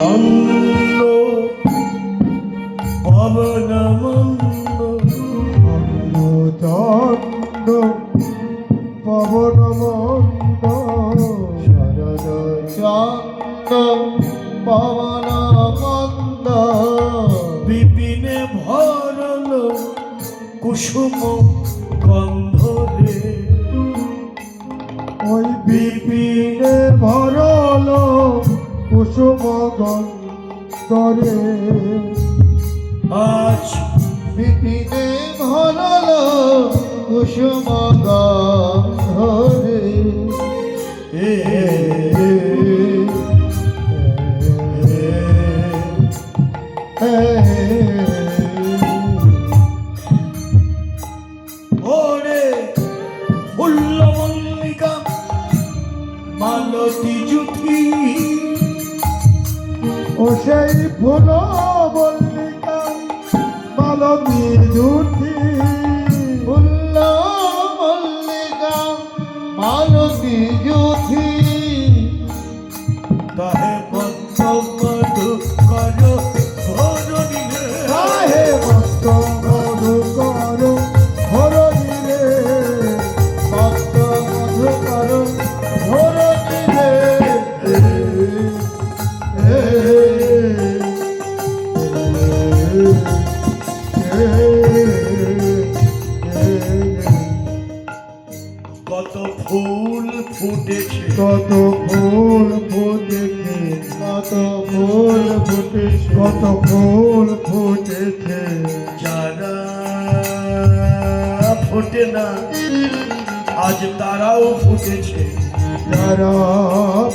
অন্য পবনমন্য চন্দ পবন মন্দ শরদ চন্দ পবন মন্দ বিপিনে ভরল কুসুম গন্ধ ওই বিপিনে ভরল কুসুম গন্ধরে আজ বিপিনে ভরল কুসুম গন্ধরে এ তাহে বদ্ধ মধু কর ভরণী। কাহে ভক্ত মধু করো হরণি রে ভক্ত মধু করো হরণি রে। কত ফুল ফুটেছে কত ফুল কত ফুল ফুটেছে কত ফুল ফুটেছে। যারা ফোটে না আজ তারাও ফুটেছে। যারা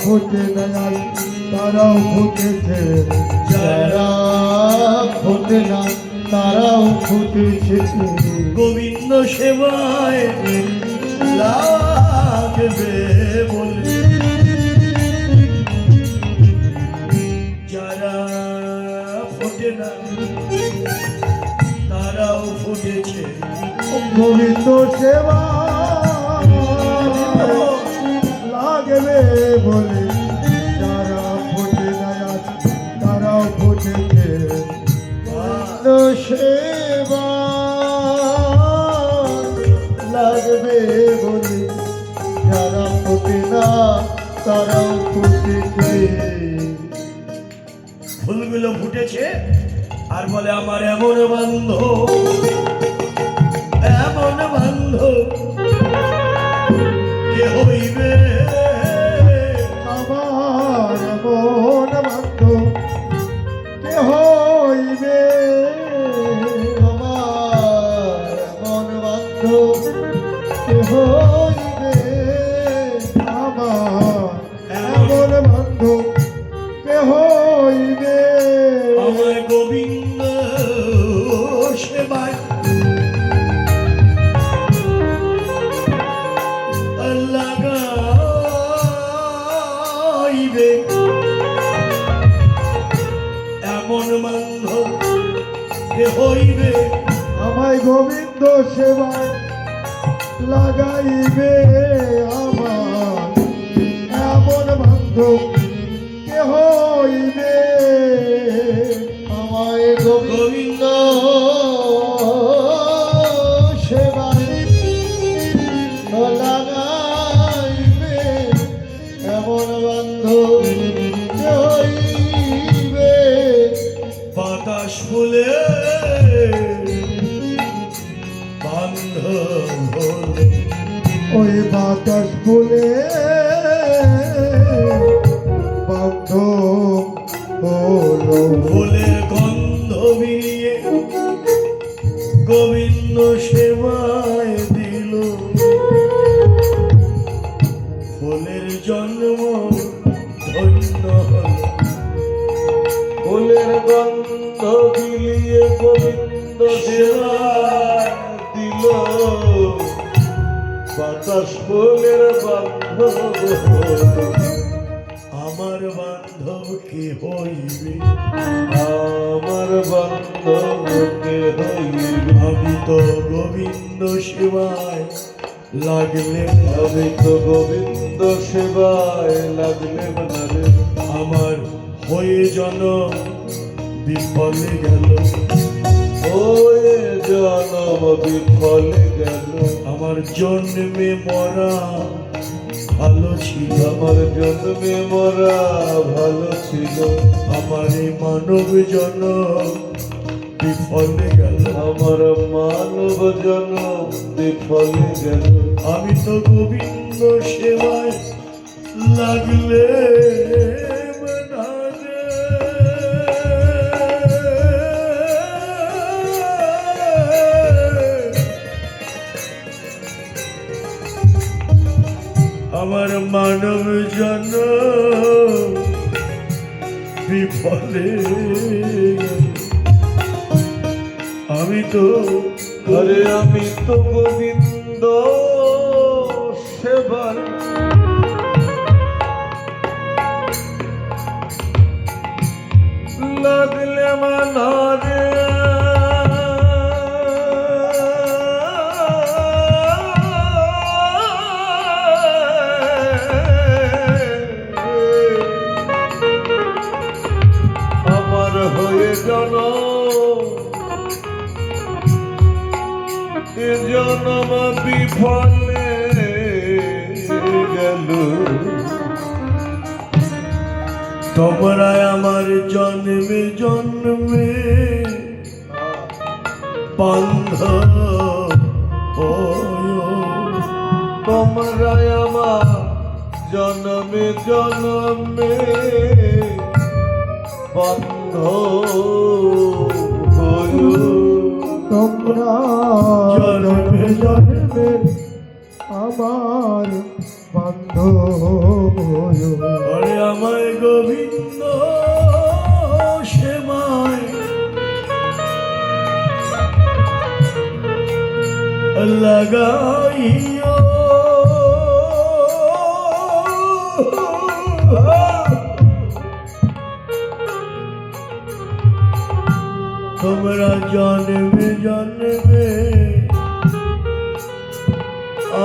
ফুটে না তারাও ফুটেছে। যারা ফুটে না তারাও ফুটেছে। গোবিন্দ সেবায় লাগবে গোবিন্দ সেবা। লাগবে বলে, যারা ফুটে না তারাও ফুটেছে গোবিন্দ সেবা। লাগবে বলে, যারা ফুটে না, তারাও ফুটেছে ফুলগুলো ফুটেছে, আর বলে, আমার এমন বান্ধ বাতাস ফুলে বন্ধ হলো। ফুলের গন্ধ মিলিয়ে গোবিন্দ সেবায় দিল। ফুলের জন্ম ধন্য ফুলের গন্ধ বিলিয়ে গোবিন্দ সেবায় দিল। বাতাস ফুলের বন্ধ হলো। আমার বান্ধব কে হইবে? আমার বান্ধবকে হইবে? আমি তো গোবিন্দ সেবায় লাগলে আমি তো গোবিন্দ সেবায় লাগলে না আমার হয়ে জন বিফলে গেল। ওয়ে জনম বিফলে গেল। আমার জন্মে মরা, ভালো ছিল আমার জন্মে মরা, ভালো ছিল আমার এই মানব জন বিফলে গেল আমার মানব জনম বিফলে গেল। আমি তো গোবিন্দ সেবায় লাগলে। আমার মানব জন বিফলে আমি তো ঘরে আমি তো গোবিন্দ সেবার। লাগলে মানারে জন্মে বান্ধ তোমরা আমার জনমে জনমে বন্ধ তোমরা জন্মে জন্মে আমার বন্ধ আমায় গোবিন্দ লাগাইও তোমরা জানবে জানবে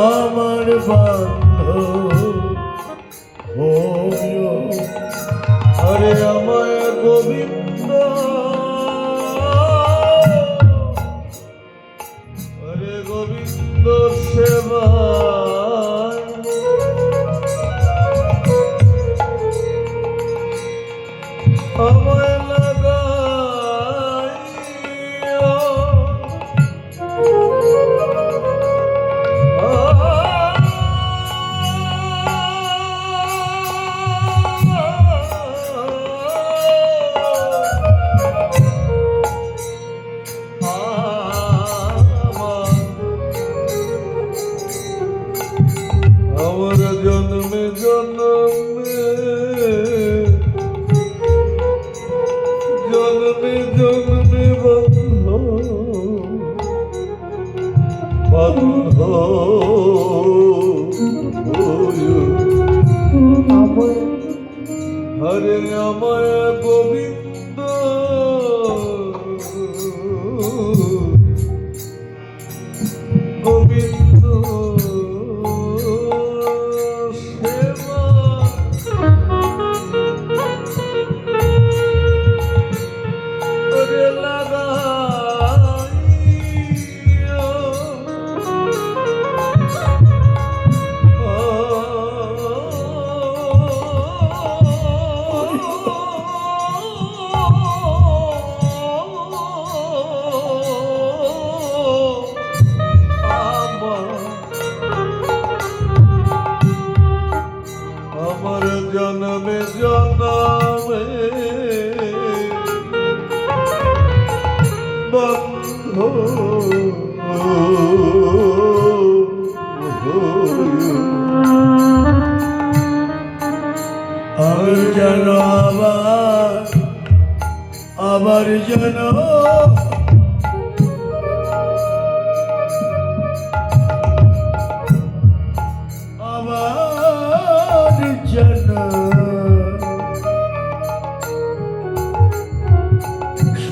আমার বান্ধব আমায় লাগাইও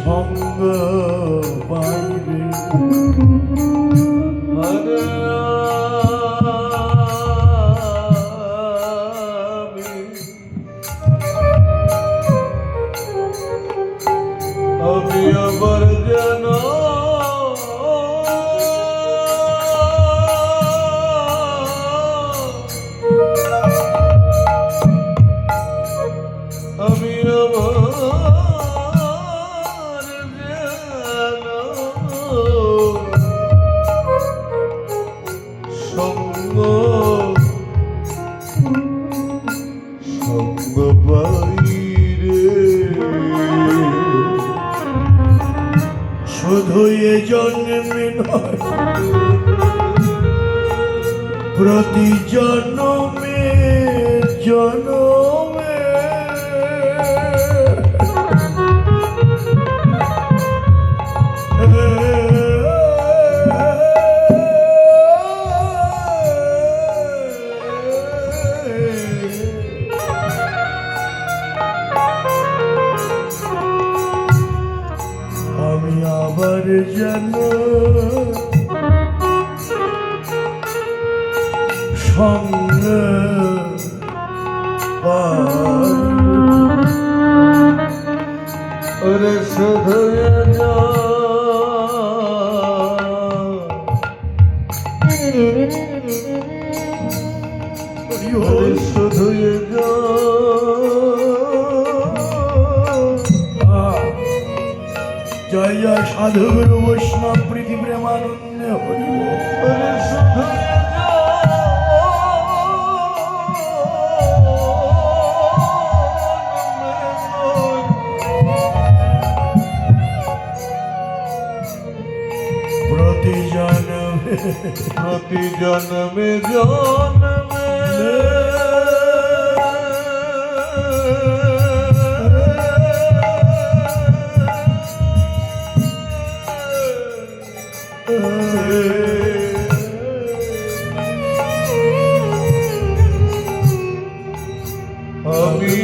সঙ্গ বাইরে নয় প্রতি জন্মে জন্মে আবার যেন সঙ্গে। ওরে শুধু শুধু জয় সাধু বৈষ্ণব প্রীতি প্রেমানন্দ হরি বল। ওরে প্রতি জন্মে জন্মে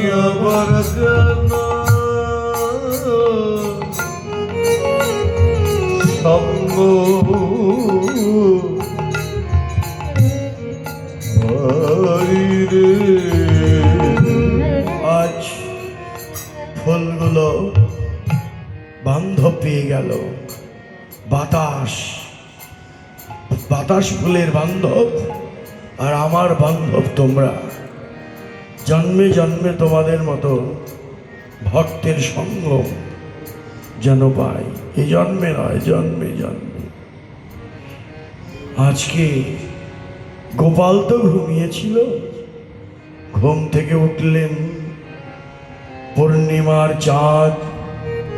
জন্মে আমি আবার যেন আজ ফুলগুলো বান্ধব পেয়ে গেল। বাতাস। বাতাস ফুলের বান্ধব। আর আমার বান্ধব তোমরা। জন্মে জন্মে তোমাদের মতো ভক্তের সঙ্গ যেন পাই। এ জন্মে নয়, জন্মে জন্মে। আজকে গোপাল তো ঘুমিয়েছিল। ঘুম থেকে উঠলেন পূর্ণিমার চাঁদ।